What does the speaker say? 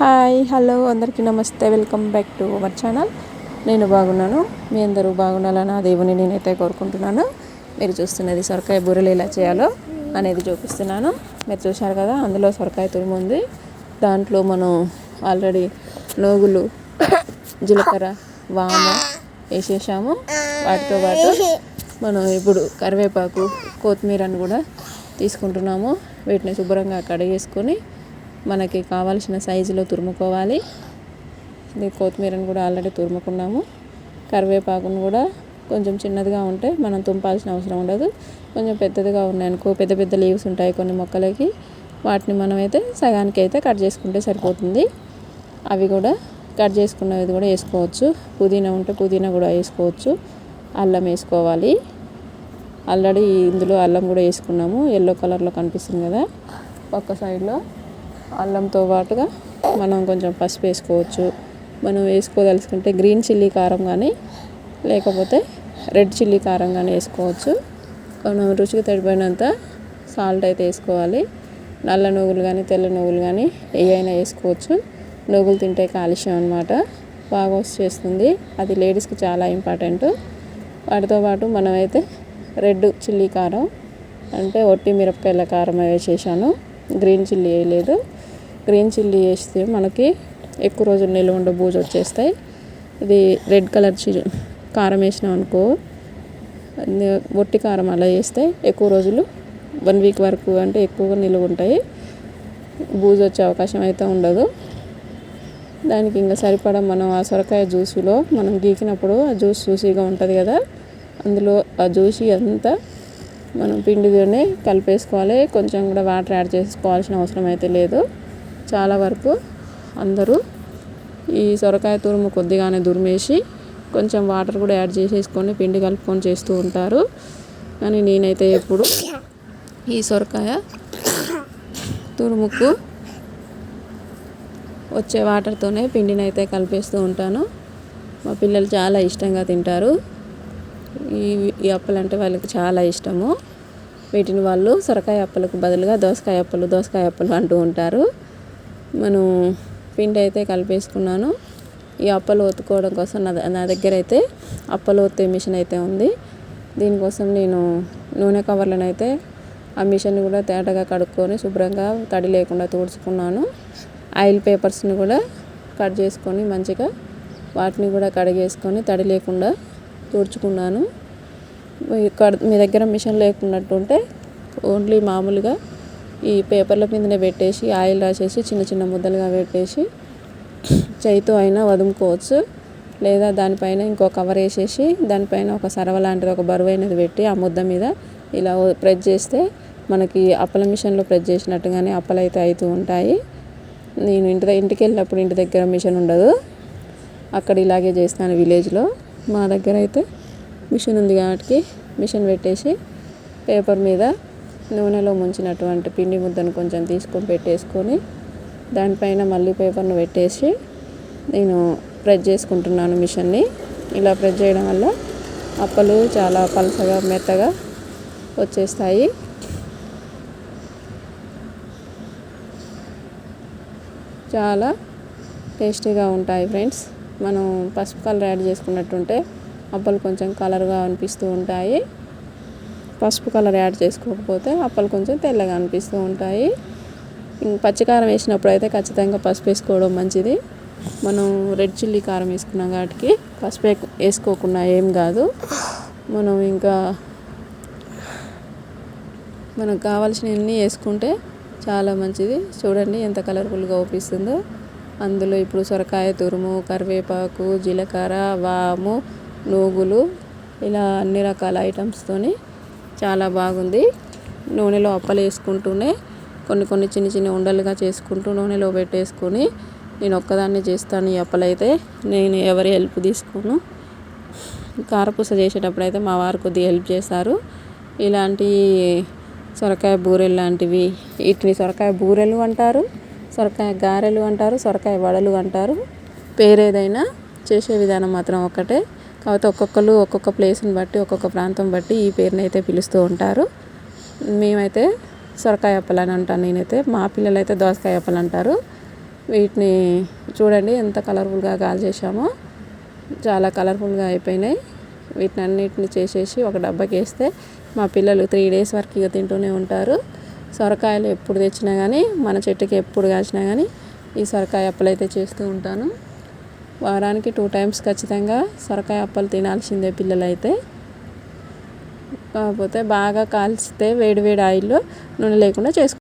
Hi hello అందరికీ నమస్తే. Welcome back to our channel. నేను బాగున్నాను. మీ అందరూ బాగుండాలని? ఆ దేవుని నేనైతే కోరుకుంటున్నాను. మీరు చూస్తున్నది సొరకాయ బూరెలు ఎలా చేయాలో అనేది చూపిస్తున్నాను. మీరు చూశారు కదా అందులో సొరకాయ తురుము ఉంది. దాంట్లో మనం ఆల్రెడీ నోగులు జీలకర్ర వామ వేసేసాము. వాటితో పాటు మనం ఇప్పుడు కరివేపాకు కొత్తిమీరని కూడా తీసుకుంటున్నాము. వీటిని శుభ్రంగా కడిగేసుకొని మనకి కావాల్సిన సైజులో తురుముకోవాలి. ఇది కొత్తిమీరని కూడా ఆల్రెడీ తురుముకున్నాము. కరివేపాకును కూడా కొంచెం చిన్నదిగా ఉంటే మనం తుంపాల్సిన అవసరం ఉండదు. కొంచెం పెద్దదిగా ఉన్నాయనుకో పెద్ద పెద్ద లీవ్స్ ఉంటాయి కొన్ని మొక్కలకి. వాటిని మనమైతే సగానికి అయితే కట్ చేసుకుంటే సరిపోతుంది. అవి కూడా కట్ చేసుకున్నది కూడా వేసుకోవచ్చు. పుదీనా ఉంటే పుదీనా కూడా వేసుకోవచ్చు. అల్లం వేసుకోవాలి. ఆల్రెడీ ఇందులో అల్లం కూడా వేసుకున్నాము. ఎల్లో కలర్లో కనిపిస్తుంది కదా పక్క సైడ్లో అల్లంతో పాటుగా మనం కొంచెం పసుపు వేసుకోవచ్చు. మనం వేసుకోదలుచుకుంటే గ్రీన్ చిల్లీ కారం కానీ లేకపోతే రెడ్ చిల్లీ కారం కానీ వేసుకోవచ్చు. మనం రుచికి తడిపోయినంత సాల్ట్ అయితే వేసుకోవాలి. నల్ల నువ్వులు కానీ తెల్ల నువ్వులు కానీ ఏవైనా వేసుకోవచ్చు. నువ్వులు తింటే కాలుష్యం అనమాట బాగా వచ్చేస్తుంది అది లేడీస్కి చాలా ఇంపార్టెంట్. వాటితో పాటు మనమైతే రెడ్ చిల్లీ కారం అంటే ఒట్టి మిరపకాయల కారం వేసేసాను గ్రీన్ చిల్లీ వేయలేదు. గ్రీన్ చిల్లీ వేస్తే మనకి ఎక్కువ రోజులు నిల్వ ఉండే బూజు వచ్చేస్తాయి. ఇది రెడ్ కలర్ చిల్లీ కారం వేసినాం అనుకో ఒట్టి కారం అలా వేస్తే ఎక్కువ రోజులు వన్ వీక్ వరకు అంటే ఎక్కువగా నిల్వ ఉంటాయి. బూజు వచ్చే అవకాశం అయితే ఉండదు. దానికి ఇంకా సరిపడా మనం ఆ సొరకాయ జ్యూస్లో మనం గీకినప్పుడు ఆ జ్యూస్ జ్యూసీగా ఉంటుంది కదా అందులో ఆ జ్యూసి అంతా మనం పిండితోనే కలిపేసుకోవాలి. కొంచెం కూడా వాటర్ యాడ్ చేసుకోవాల్సిన అవసరం అయితే లేదు. చాలా వరకు అందరూ ఈ సొరకాయ తురుము కొద్దిగానే దురిమేసి కొంచెం వాటర్ కూడా యాడ్ చేసేసుకొని పిండి కలుపుకొని చేస్తూ ఉంటారు. కానీ నేనైతే ఎప్పుడు ఈ సొరకాయ తురుముకు వచ్చే వాటర్తోనే పిండిని అయితే కలిపేస్తూ ఉంటాను. మా పిల్లలు చాలా ఇష్టంగా తింటారు. ఈ ఈ అప్పలు అంటే వాళ్ళకి చాలా ఇష్టము. వీటిని వాళ్ళు సొరకాయ అప్పలకు బదులుగా దోసకాయ అప్పలు దోసకాయ అప్పలు అంటూ ఉంటారు. మనం పిండి అయితే కలిపేసుకున్నాను. ఈ అప్పలు ఒత్తుకోవడం కోసం నా నా దగ్గర అయితే అప్పలు ఒత్తే మిషన్ అయితే ఉంది. దీనికోసం నేను నూనె కవర్లను అయితే ఆ మిషన్ కూడా తేటగా కడుక్కొని శుభ్రంగా తడి లేకుండా తుడుచుకున్నాను. ఆయిల్ పేపర్స్ని కూడా కట్ చేసుకొని మంచిగా వాటిని కూడా కడిగేసుకొని తడి లేకుండా తుడుచుకున్నాను. మీ దగ్గర మిషన్ లేకున్నట్టుంటే ఓన్లీ మామూలుగా ఈ పేపర్ల మీదనే పెట్టేసి ఆయిల్ రాసేసి చిన్న చిన్న ముద్దలుగా పెట్టేసి చేయితో అయినా వదుముకోవచ్చు. లేదా దానిపైన ఇంకో కవర్ వేసేసి దానిపైన ఒక సరవ లాంటిది ఒక బరువైనది పెట్టి ఆ ముద్ద మీద ఇలా ప్రెస్ చేస్తే మనకి అప్పల మిషన్లో ప్రెస్ చేసినట్టుగానే అప్పలు అయితే అవుతూ ఉంటాయి. నేను ఇంటి ఇంటికి వెళ్ళినప్పుడు ఇంటి దగ్గర మిషన్ ఉండదు. అక్కడ ఇలాగే చేస్తాను విలేజ్లో. మా దగ్గర అయితే మిషన్ ఉంది కాబట్టి మిషన్ పెట్టేసి పేపర్ మీద నూనెలో ముంచినటువంటి పిండి ముద్దను కొంచెం తీసుకొని పెట్టేసుకొని దానిపైన మళ్ళీ పేపర్ను పెట్టేసి నేను ప్రెస్ చేసుకుంటున్నాను మిషన్ని. ఇలా ప్రెస్ చేయడం వల్ల అప్పలు చాలా పలసగా మెత్తగా వచ్చేస్తాయి. చాలా టేస్టీగా ఉంటాయి ఫ్రెండ్స్. మనం పసుపు కలర్ యాడ్ చేసుకున్నట్టుంటే అప్పలు కొంచెం కలర్గా అనిపిస్తూ ఉంటాయి. పసుపు కలర్ యాడ్ చేసుకోకపోతే అప్పలు కొంచెం తెల్లగా అనిపిస్తూ ఉంటాయి. పచ్చికారం వేసినప్పుడు అయితే ఖచ్చితంగా పసుపు వేసుకోవడం మంచిది. మనం రెడ్ చిల్లీ కారం వేసుకున్నాం కాబట్టి పసుపు వేసుకోకుండా ఏం కాదు. మనం ఇంకా మనకు కావాల్సినవన్నీ వేసుకుంటే చాలా మంచిది. చూడండి ఎంత కలర్ఫుల్గా అవుపిస్తుందో అందులో ఇప్పుడు సొరకాయ తురుము కరివేపాకు జీలకర్ర వాము నూగులు ఇలా అన్ని రకాల ఐటమ్స్తోని చాలా బాగుంది. నూనెలో అప్పలు వేసుకుంటూనే కొన్ని కొన్ని చిన్న చిన్న ఉండలుగా చేసుకుంటూ నూనెలో పెట్టేసుకొని నేను ఒక్కదాన్ని చేస్తాను ఈ అప్పలైతే. నేను ఎవరి హెల్ప్ తీసుకోను. కారపూస చేసేటప్పుడు అయితే మా వారు కొద్దిగా హెల్ప్ చేస్తారు ఇలాంటి సొరకాయ బూరెలు లాంటివి వీటిని సొరకాయ బూరెలు అంటారు సొరకాయ గారెలు అంటారు సొరకాయ వడలు అంటారు. పేరేదైనా చేసే విధానం మాత్రం ఒక్కటే కాకపోతే ఒక్కొక్కరు ఒక్కొక్క ప్లేస్ని బట్టి ఒక్కొక్క ప్రాంతం బట్టి ఈ పేరుని అయితే పిలుస్తూ ఉంటారు. మేమైతే సొరకాయ అప్పలు అని అంటాను నేనైతే. మా పిల్లలు అయితే దోసకాయ అప్పలు అంటారు. వీటిని చూడండి ఎంత కలర్ఫుల్గా గాల్ చేసామో చాలా కలర్ఫుల్గా అయిపోయినాయి. వీటిని అన్నిటిని చేసేసి ఒక డబ్బాకి వేస్తే మా పిల్లలు త్రీ డేస్ వరకు ఇక తింటూనే ఉంటారు. సొరకాయలు ఎప్పుడు తెచ్చినా కానీ మన చెట్టుకి ఎప్పుడు కాసినా కానీ ఈ సొరకాయ అప్పలు అయితే చేస్తూ ఉంటాను. వారానికి టూ టైమ్స్ ఖచ్చితంగా సొరకాయ అప్పలు తినాల్సిందే పిల్లలైతే. కాకపోతే బాగా కాల్చితే వేడి వేడి ఆయిల్లో నూనె లేకుండా చేసుకో